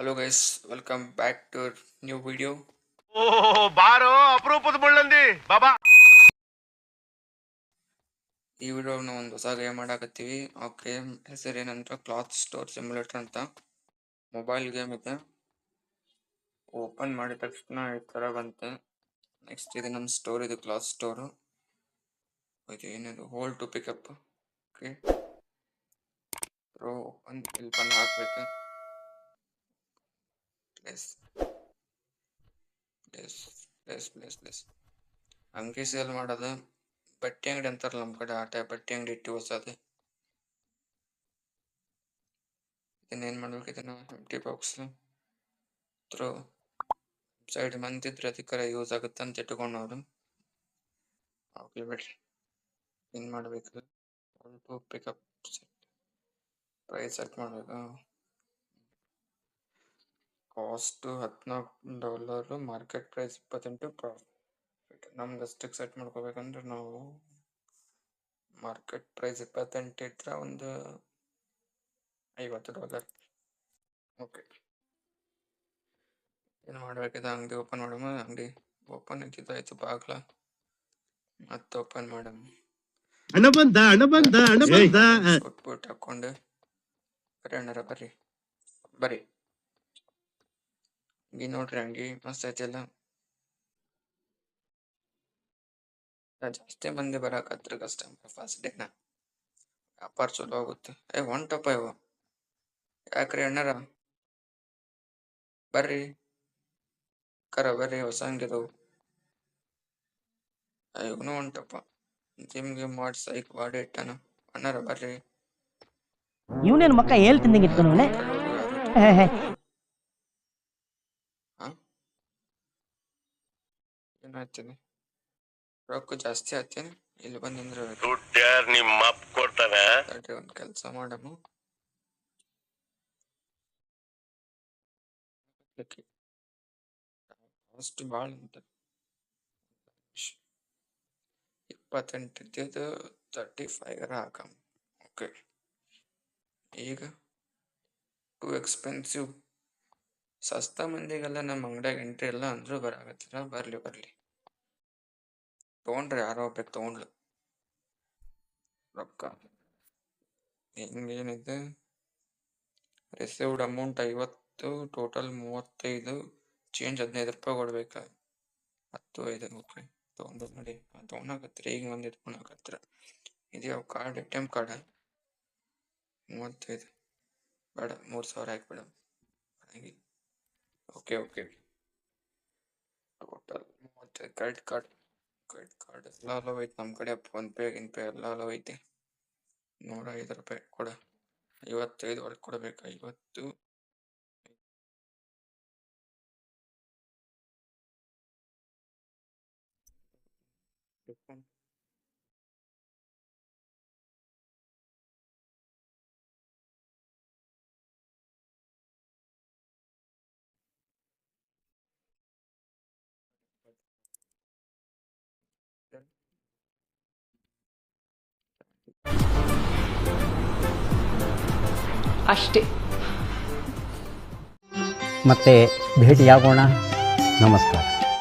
Hello guys welcome back to new video ಓ ಬಾರೋ ಅಪರೂಪದ ಬುಳ್ಳಂದಿ ಬಾಬಾ. ಈ ವಿಡಿಯೋನ ಒಂದು ಹೊಸ ಗೇಮ್ ಮಾಡಾಕತ್ತೀವಿ. ಆ ಗೇಮ್ ಹೆಸರು ಏನಂತ ಕ್ಲಾತ್ ಸ್ಟೋರ್ ಸಿಮ್ಯುಲೇಟರ್ ಅಂತ. ಮೊಬೈಲ್ ಗೇಮ್ ಇದೆ. ಓಪನ್ ಮಾಡಿದ ತಕ್ಷಣ ಈ ಥರ ಬಂತೆ. ನೆಕ್ಸ್ಟ್ ಇದು ನಮ್ಮ ಸ್ಟೋರ್ ಇದು ಕ್ಲಾತ್ ಸ್ಟೋರು ಇದು ಏನಿದು? Hole to pickup okay row open ಇಲ್ಲಿ ಬಂದು ಹಾಕ್ಬೇಕು. Place place place place place ಅಂಗಡಿ ಸೇಲ್ ಮಾಡೋದು ಬಟ್ಟೆ ಅಂಗಡಿ ಅಂತಾರಲ್ಲ ನಮ್ಮ ಕಡೆ ಆಟ ಬಟ್ಟೆ ಅಂಗಡಿ ಇಟ್ಟು ಹೊಸದು. ಇದನ್ನೇನು ಮಾಡ್ಬೇಕು? ಇದನ್ನು ಎಂಟಿ ಬಾಕ್ಸ್ ಥ್ರೋ ಸೈಡ್ ಮಂದಿದ್ರೆ ಅದಕ್ಕಾರ ಯೂಸ್ ಆಗುತ್ತೆ ಅಂತ ಇಟ್ಕೊಂಡವ್ರು. ಓಕೆ ಬಿಡ್ರಿ. ಏನು ಮಾಡಬೇಕು? ಪಿಕಪ್ ಸೆಟ್ ಪ್ರೈಸ್ ಸೆಟ್ ಮಾಡಬೇಕು. ಕಾಸ್ಟು ಹದಿನಾಲ್ಕು ಡಾಲರ್ ಮಾರ್ಕೆಟ್ ಪ್ರೈಸ್ ಇಪ್ಪತ್ತೆಂಟು ಪ್ರಾಫಿಟ್ ನಮ್ದು ಅಷ್ಟಕ್ಕೆ ಸೆಟ್ ಮಾಡ್ಕೋಬೇಕಂದ್ರೆ ನಾವು ಮಾರ್ಕೆಟ್ ಪ್ರೈಸ್ ಇಪ್ಪತ್ತೆಂಟು ಇದ್ರೆ ಒಂದು ಐವತ್ತು ಡಾಲರ್. ಓಕೆ. ಏನು ಮಾಡಬೇಕಿದೆ? ಅಂಗಡಿ ಓಪನ್ ಮಾಡಮ್ಮ ಅಂಗಡಿ ಓಪನ್ ಇದ್ದಿದ್ದಾಯ್ತು ಬಾಗ್ಲ ಮತ್ತೆ ಓಪನ್ ಮಾಡಮ್ಮ ಹಣ ಬಂದ ಹಣ ಬಂದ ಹಣ ಬಂದ. ಕೊಟ್ಬಿಟ್ಟು ಹಾಕೊಂಡು ಬರ್ರಿ ಅಣ್ಣಾರ ಬರ್ರಿ. ಬರ್ರಿ. ಅಂಗಿ ನೋಡ್ರಿ ಅಂಗಿ ಮಸ್ತ್ ಐತಿಲ್ಲ ಜಾಸ್ತಿ ಮಂದಿ ಬರಾಕತ್ರ ಕಸ್ಟಮರ್ ಫಸ್ಟ್ ಡೇನ ವ್ಯಾಪಾರ ಚಲೋ ಆಗುತ್ತೆ. ಏ ಹೊಂಟಪ್ಪ ಇವ. ಯಾಕ್ರಿ ಅಣ್ಣಾರ? ಬರ್ರಿ. ಕರ ಬರ್ರಿ ಹೊಸ ಅಂಗಿದವು ಇವನು ಹೊಂಟಪ್ಪ ಜಿಮ್ ಗಿಮ್ ಮಾಡಿ ಸೈಕ್ ಬಾಡಿ ಇಟ್ಟಾನ. ಅಣ್ಣರ ಬರ್ರಿ. ಇವನೇನು ಮಕ್ಕ ಹೇಳ್ತಿದ್ದಂಗೆ ಏನಾಗ್ತದೆ ರೊಕ್ಕ ಜಾಸ್ತಿ ಹಾಕ್ತೀನಿ ಇಲ್ಲಿ ಬಂದು ನಿಂದ್ರಬೇಕು. ದುಡ್ಡು ಯಾರು ನಿಮ್ಮ ಅಪ್ಪ ಕೊಡ್ತಾನೆ? ತಡ್ರಿ ಒಂದು ಕೆಲಸ ಮಾಡಮು. ಕಾಸ್ಟ್ ಭಾಳ ಅಂತ. ಇಪ್ಪತ್ತೆಂಟು ಇದ್ದಿದ್ದು ತರ್ಟಿ ಫೈವ್ ಹಾಕಮ್. ಓಕೆ ಈಗ ಟು ಎಕ್ಸ್ಪೆನ್ಸಿವ್ ಸಸ್ತಾ ಮಂದಿಗೆಲ್ಲ ನಮ್ಮ ಅಂಗಡಿಯಾಗ ಎಂಟ್ರಿ ಇಲ್ಲ ಅಂದ್ರು ಬರಾಕತ್ತಿರ ಬರ್ಲಿ ಬರ್ಲಿ. ತೊಗೊಂಡ್ರಿ ಯಾರೋ ಒಬ್ಬ ತೊಗೊಂಡ್ಲು. ರೊಕ್ಕ. ಹಿಂಗೇನಿದೆ? ರಿಸೀವ್ಡ್ ಅಮೌಂಟ್ ಐವತ್ತು ಟೋಟಲ್ ಮೂವತ್ತೈದು ಚೇಂಜ್ ಹದಿನೈದು ರೂಪಾಯಿ ಕೊಡ್ಬೇಕ. ಹತ್ತು ಐದು ಓಕೆ ತೊಗೊಂಡು ನೋಡಿ ತೊಗೊಂಡಾಕತ್ತೀರ ಈಗ ಒಂದು ಇಟ್ಕೊಳಕತ್ತೀರ ಇದು ಯಾವ card A T M card ಮೂವತ್ತೈದು. ಬೇಡ, ಮೂರು ಸಾವಿರ ಹಾಕ್ಬೇಡ. ಹಾಗೆ. ಓಕೆ ಓಕೆ ಟೋಟಲ್ ಮತ್ತೆ ಕ್ರೆಡಿಟ್ ಕಾರ್ಡ್ ಕ್ರೆಡಿಟ್ ಕಾರ್ಡ್ ಎಲ್ಲ ಅಲೋ ಐತೆ ನಮ್ಮ ಕಡೆ ಫೋನ್ ಪೇ ಗಿನ್ ಪೇ ಎಲ್ಲ ಅಲೋ ಐತೆ ನೂರ ಐದು ರೂಪಾಯಿ ಕೊಡ. ಐವತ್ತೈದು ಒಳಗೆ ಕೊಡಬೇಕು. ಐವತ್ತು ಅಷ್ಟೇ. ಮತ್ತೆ ಭೇಟಿಯಾಗೋಣ. ನಮಸ್ಕಾರ.